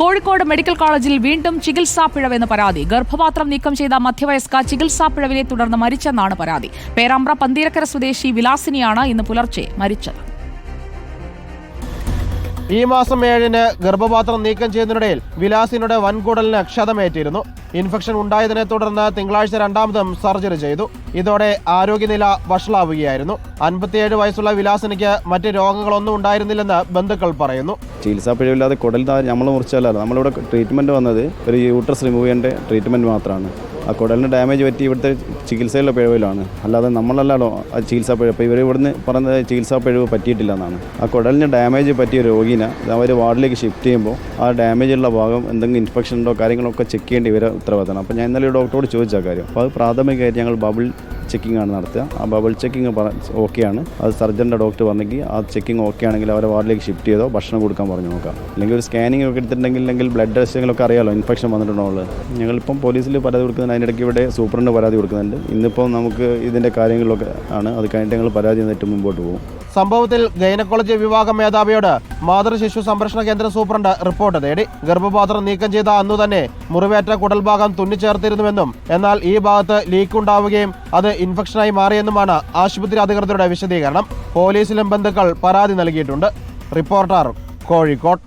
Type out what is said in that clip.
Kozhikode medical കോളേജിൽ വീണ്ടും ചികിത്സാ പിഴവെന്ന് പരാതി. ഗർഭപാത്രം നീക്കം ചെയ്ത മധ്യവയസ്ക ചികിത്സാ പിഴവിനെ തുടർന്ന് മരിച്ചെന്നാണ് പരാതി. പേരാമ്പ്ര പന്തീരക്കര സ്വദേശി വിലാസിനിയാണ് ഇന്ന് പുലർച്ചെ മരിച്ചത്. ഈ മാസം ഏഴിന് ഗർഭപാത്രം നീക്കം ചെയ്യുന്നതിനിടയിൽ വിലാസിനുടെ വൻകൂടലിന് ക്ഷതമേറ്റിരുന്നു ഇൻഫെക്ഷൻ ഉണ്ടായതിനെ തുടർന്ന് തിങ്കളാഴ്ച രണ്ടാമതും സർജറി ചെയ്തു. ഇതോടെ ആരോഗ്യനില വഷളാവുകയായിരുന്നു. അൻപത്തിയേഴ് വയസ്സുള്ള വിലാസിനിക്ക് മറ്റ് രോഗങ്ങളൊന്നും ഉണ്ടായിരുന്നില്ലെന്ന് ബന്ധുക്കൾ പറയുന്നു. ചികിത്സാ പിഴവില്ലാതെ കുടൽ നമ്മൾ മുറിച്ചല്ലോ നമ്മളിവിടെ ട്രീറ്റ്മെന്റ് വന്നത് ഒരു യൂട്രസ് റിമൂവ് ചെയ്യേണ്ട ട്രീറ്റ്മെന്റ് മാത്രമാണ് ആ കുടലിന് ഡാമേജ് പറ്റി ഇവിടുത്തെ ചികിത്സയിലുള്ള പിഴവിലാണ്. അല്ലാതെ നമ്മളല്ലല്ലോ ആ ചികിത്സാ പിഴവ്. ഇവർ ഇവിടുന്ന് പറഞ്ഞ ചികിത്സാ പിഴവ് പറ്റിയിട്ടില്ല എന്നാണ് ആ കുടലിന് ഡാമേജ് പറ്റിയ രോഗിനെ അവർ വാർഡിലേക്ക് ഷിഫ്റ്റ് ചെയ്യുമ്പോൾ ആ ഡാമേജ് ഉള്ള ഭാഗം എന്തെങ്കിലും ഇൻഫെക്ഷൻ ഉണ്ടോ കാര്യങ്ങളൊക്കെ ചെക്ക് ചെയ്യേണ്ടി ഇവരെ ഉത്തരവാദിത്തമാണ്. അപ്പോൾ ഞാൻ ഇന്നലെ ഡോക്ടറോട് ചോദിച്ച കാര്യം. അപ്പോൾ അത് പ്രാഥമികമായിട്ട് ഞങ്ങൾ ബബിൾ ചെക്കിംഗ് ആണ് നടത്തുക. ആ ബബിൾ ചെക്കിംഗ് ഓക്കെയാണ്. അത് സർജന്റെ ഡോക്ടർ പറഞ്ഞെങ്കിൽ ആ ചെക്കിംഗ് ഓക്കെ ആണെങ്കിൽ അവരെ വാർഡിലേക്ക് ഷിഫ്റ്റ് ചെയ്തോ ഭക്ഷണം കൊടുക്കാൻ പറഞ്ഞു നോക്കാം. അല്ലെങ്കിൽ ഒരു സ്കാനിങ് ഒക്കെ എടുത്തിട്ടുണ്ടെങ്കിൽ അല്ലെങ്കിൽ ബ്ലഡ് ടെസ്റ്റുകളൊക്കെ അറിയാമല്ലോ ഇൻഫെക്ഷൻ വന്നിട്ടുണ്ടോ ഉള്ളത്. ഞങ്ങളിപ്പം പോലീസിൽ പരാതി കൊടുക്കുന്നുണ്ട് ഇടയ്ക്ക് ഇവിടെ സൂപ്രണ്ട് പരാതി കൊടുക്കുന്നുണ്ട്. ഇന്നിപ്പം നമുക്ക് ഇതിന്റെ കാര്യങ്ങളിലൊക്കെ ആണ് അത് കഴിഞ്ഞിട്ട് ഞങ്ങൾ പരാതി തന്നിട്ട് മുമ്പോട്ട് പോകും. സംഭവത്തിൽ ഗൈനക്കോളജി വിഭാഗം മേധാവിയോട് മാതൃ ശിശു സംരക്ഷണ കേന്ദ്ര സൂപ്രണ്ട് റിപ്പോർട്ട് തേടി. ഗർഭപാത്രം നീക്കം ചെയ്ത അന്നു തന്നെ മുറിവേറ്റ കുടൽഭാഗം തുന്നിച്ചേർത്തിരുന്നുവെന്നും എന്നാൽ ഈ ഭാഗത്ത് ലീക്ക് ഉണ്ടാവുകയും അത് ഇൻഫെക്ഷനായി മാറിയെന്നുമാണ് ആശുപത്രി അധികൃതരുടെ വിശദീകരണം. പോലീസിലും ബന്ധുക്കൾ പരാതി നൽകിയിട്ടുണ്ട്. റിപ്പോർട്ടർ കോഴിക്കോട്.